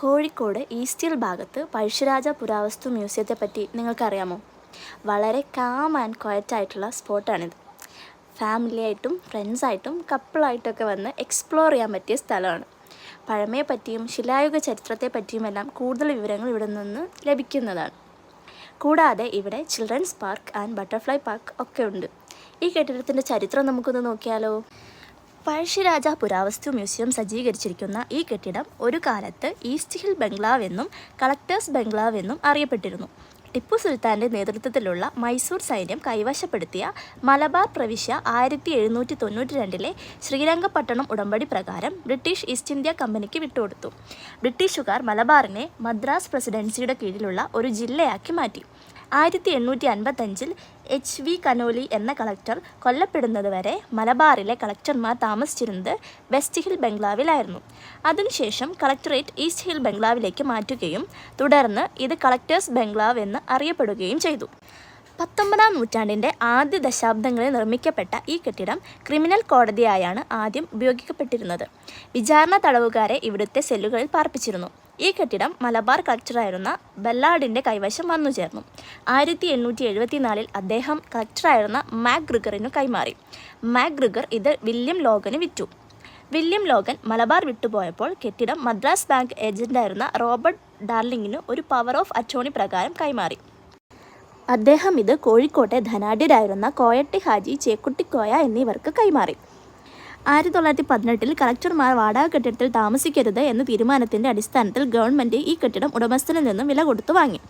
Kozhikode east hill ഭാഗത്ത് പഴശ്ശിരാജ പുരാവസ്തു മ്യൂസിയത്തെ പറ്റി നിങ്ങൾക്കറിയാമോ? വളരെ കാം ആൻഡ് ക്വയറ്റ് ആയിട്ടുള്ള സ്പോട്ടാണിത്. ഫാമിലി ആയിട്ടും ഫ്രണ്ട്സായിട്ടും കപ്പിളായിട്ടൊക്കെ വന്ന് എക്സ്പ്ലോർ ചെയ്യാൻ പറ്റിയ സ്ഥലമാണ്. പഴമയെ പറ്റിയും ശിലായുഗ ചരിത്രത്തെ പറ്റിയുമെല്ലാം കൂടുതൽ വിവരങ്ങൾ ഇവിടെ നിന്ന് ലഭിക്കുന്നതാണ്. കൂടാതെ ഇവിടെ children's park and butterfly park ഒക്കെ ഉണ്ട്. ഈ കെട്ടിടത്തിന്റെ ചരിത്രം നമുക്കൊന്ന് നോക്കിയാലോ? പഴശ്ശിരാജ പുരാവസ്തു മ്യൂസിയം സജ്ജീകരിച്ചിരിക്കുന്ന ഈ കെട്ടിടം ഒരു കാലത്ത് ഈസ്റ്റ് ഹിൽ ബംഗ്ലാവ് എന്നും കളക്ടേഴ്സ് ബംഗ്ലാവ് എന്നും അറിയപ്പെട്ടിരുന്നു. ടിപ്പു സുൽത്താന്റെ നേതൃത്വത്തിലുള്ള മൈസൂർ സൈന്യം കൈവശപ്പെടുത്തിയ മലബാർ പ്രവിശ്യ ആയിരത്തി എഴുന്നൂറ്റി തൊണ്ണൂറ്റി രണ്ടിലെ ശ്രീരംഗപട്ടണം ഉടമ്പടി പ്രകാരം ബ്രിട്ടീഷ് ഈസ്റ്റ് ഇന്ത്യ കമ്പനിക്ക് വിട്ടുകൊടുത്തു. ബ്രിട്ടീഷുകാർ മലബാറിനെ മദ്രാസ് പ്രസിഡൻസിയുടെ കീഴിലുള്ള ഒരു ജില്ലയാക്കി മാറ്റി. ആയിരത്തി എണ്ണൂറ്റി അൻപത്തഞ്ചിൽ എച്ച് വി കനോലി എന്ന കളക്ടർ കൊല്ലപ്പെടുന്നതുവരെ മലബാറിലെ കളക്ടർമാർ താമസിച്ചിരുന്നത് വെസ്റ്റ് ഹിൽ ബംഗ്ലാവിലായിരുന്നു. അതിനുശേഷം കളക്ടറേറ്റ് ഈസ്റ്റ് ഹിൽ ബംഗ്ലാവിലേക്ക് മാറ്റുകയും തുടർന്ന് ഇത് കളക്ടേഴ്സ് ബംഗ്ലാവ് എന്ന് അറിയപ്പെടുകയും ചെയ്തു. പത്തൊമ്പതാം നൂറ്റാണ്ടിന്റെ ആദ്യ ദശാബ്ദങ്ങളിൽ നിർമ്മിക്കപ്പെട്ട ഈ കെട്ടിടം ക്രിമിനൽ കോടതിയായാണ് ആദ്യം ഉപയോഗിക്കപ്പെട്ടിരുന്നത്. വിചാരണ തടവുകാരെ ഇവിടുത്തെ സെല്ലുകളിൽ പാർപ്പിച്ചിരുന്നു. ഈ കെട്ടിടം മലബാർ കളക്ടറായിരുന്ന ബെല്ലാഡിന്റെ കൈവശം വന്നു ചേർന്നു. ആയിരത്തി എണ്ണൂറ്റി എഴുപത്തിനാലിൽ അദ്ദേഹം കളക്ടറായിരുന്ന മാക് ഗ്രിഗറിനു കൈമാറി. മാക് ഗ്രിഗർ ഇത് വില്യം ലോഗന് വിറ്റു. വില്യം ലോഗൻ മലബാർ വിട്ടുപോയപ്പോൾ കെട്ടിടം മദ്രാസ് ബാങ്ക് ഏജന്റായിരുന്ന റോബർട്ട് ഡാർലിങ്ങിന് ഒരു പവർ ഓഫ് അറ്റോണി പ്രകാരം കൈമാറി. അദ്ദേഹം ഇത് കോഴിക്കോട്ടെ ധനാഢ്യരായിരുന്ന കോയട്ടി ഹാജി ചേക്കുട്ടിക്കോയ എന്നിവർക്ക് കൈമാറി. ആയിരത്തി തൊള്ളായിരത്തി പതിനെട്ടിൽ കളക്ടർമാർ വാടക കെട്ടിടത്തിൽ താമസിക്കരുത് എന്ന തീരുമാനത്തിന്റെ അടിസ്ഥാനത്തിൽ ഗവൺമെന്റ് ഈ കെട്ടിടം ഉടമസ്ഥനിൽ നിന്നും വില കൊടുത്തു വാങ്ങി.